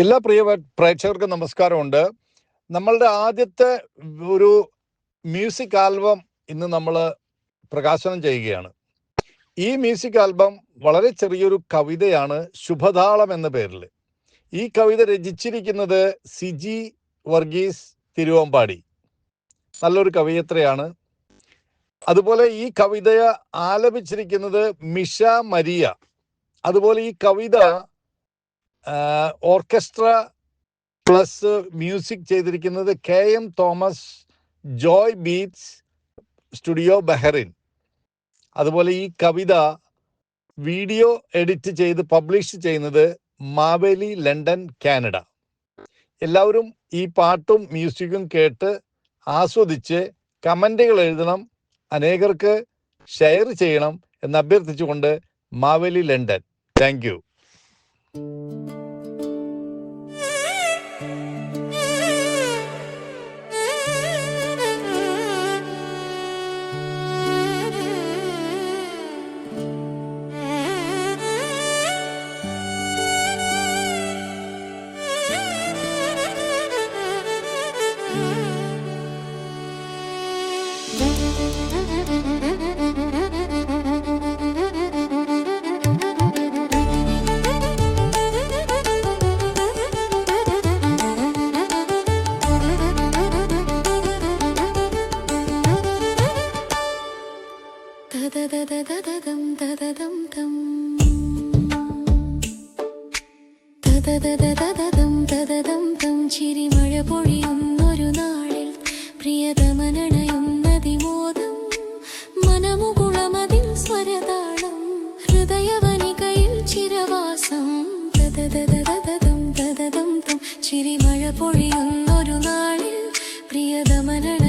എല്ലാ പ്രിയ പ്രേക്ഷകർക്കും നമസ്കാരമുണ്ട്. നമ്മളുടെ ആദ്യത്തെ ഒരു മ്യൂസിക് ആൽബം ഇന്ന് നമ്മൾ പ്രകാശനം ചെയ്യുകയാണ്. ഈ മ്യൂസിക് ആൽബം വളരെ ചെറിയൊരു കവിതയാണ് ശുഭതാളം എന്ന പേരിൽ. ഈ കവിത രചിച്ചിരിക്കുന്നത് സിജി വർഗീസ് തിരുവമ്പാടി. നല്ലൊരു കവിയത്രയാണ്. അതുപോലെ ഈ കവിതയെ ആലപിച്ചിരിക്കുന്നത് മിഷ മരിയ. അതുപോലെ ഈ കവിത ഓർക്കസ്ട്ര പ്ലസ് മ്യൂസിക് ചെയ്തിരിക്കുന്നത് K M Thomas Joy beats studio Bahrain. അതുപോലെ ഈ കവിത വീഡിയോ എഡിറ്റ് ചെയ്ത് പബ്ലിഷ് ചെയ്യുന്നത് മാവേലി ലണ്ടൻ കാനഡ. എല്ലാവരും ഈ പാട്ടും മ്യൂസിക്കും കേട്ട് ആസ്വദിച്ച് കമന്റുകൾ എഴുതണം അനേകർക്ക് ഷെയർ ചെയ്യണം എന്ന് അഭ്യർത്ഥിച്ചുകൊണ്ട് മാവേലി ലണ്ടൻ. താങ്ക് തം. തദദദദദദം തദദം തം. ചിരിമഴ പൊഴിയുന്നൊരു നാളിൽ പ്രിയതമനണയുന്നതിമോദം. ചിരിമഴ പൊഴിയുന്നൊരു നാളിൽ പ്രിയതമനണയുന്നതിമോദം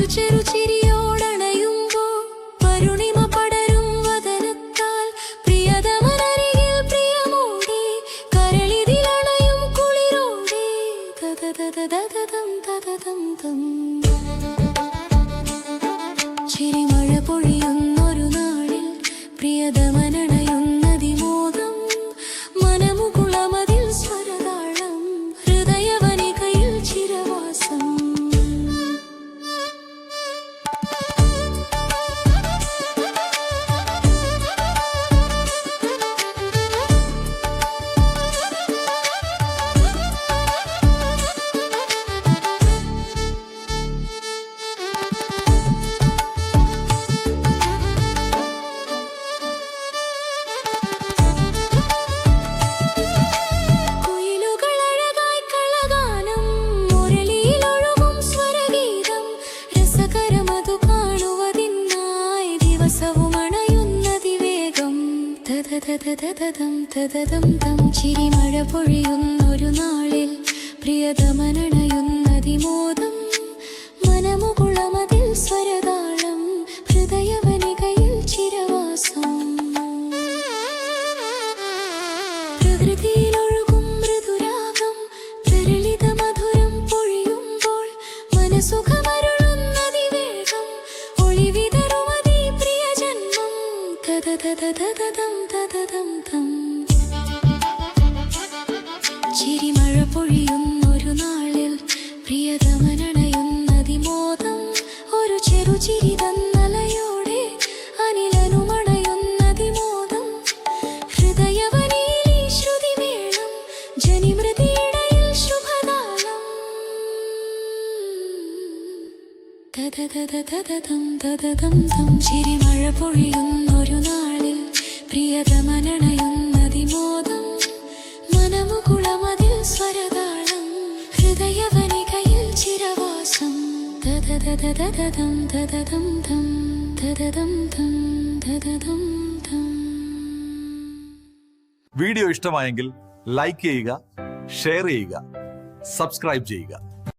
ഒരു ചെറു ചിരിയോടണയുമ്പോൾ കരുണിമ പടരും പ്രിയമോടെ കരളിതിലണയും കുളിരോടെ തതതതതതതം തതതം തം തം ചിരിമഴ പൊഴിയുന്നൊരു നാളിൽ പ്രിയതമനണയുന്നതിമോദം ചിരിമഴ പൊഴിയുന്നൊരു നാളിൽ പ്രിയതമനണയുന്നതിമോദം മനമുകുളമതിൽ സ്വരതാളം ഹൃദയവനികയിൽ ചിരവാസം. തതതതതതം ദദദം ദം ദദദം തം. ദദദം ദം വീഡിയോ ഇഷ്ടമായെങ്കിൽ ലൈക്ക് ചെയ്യുക ഷെയർ ചെയ്യുക സബ്സ്ക്രൈബ് ചെയ്യുക.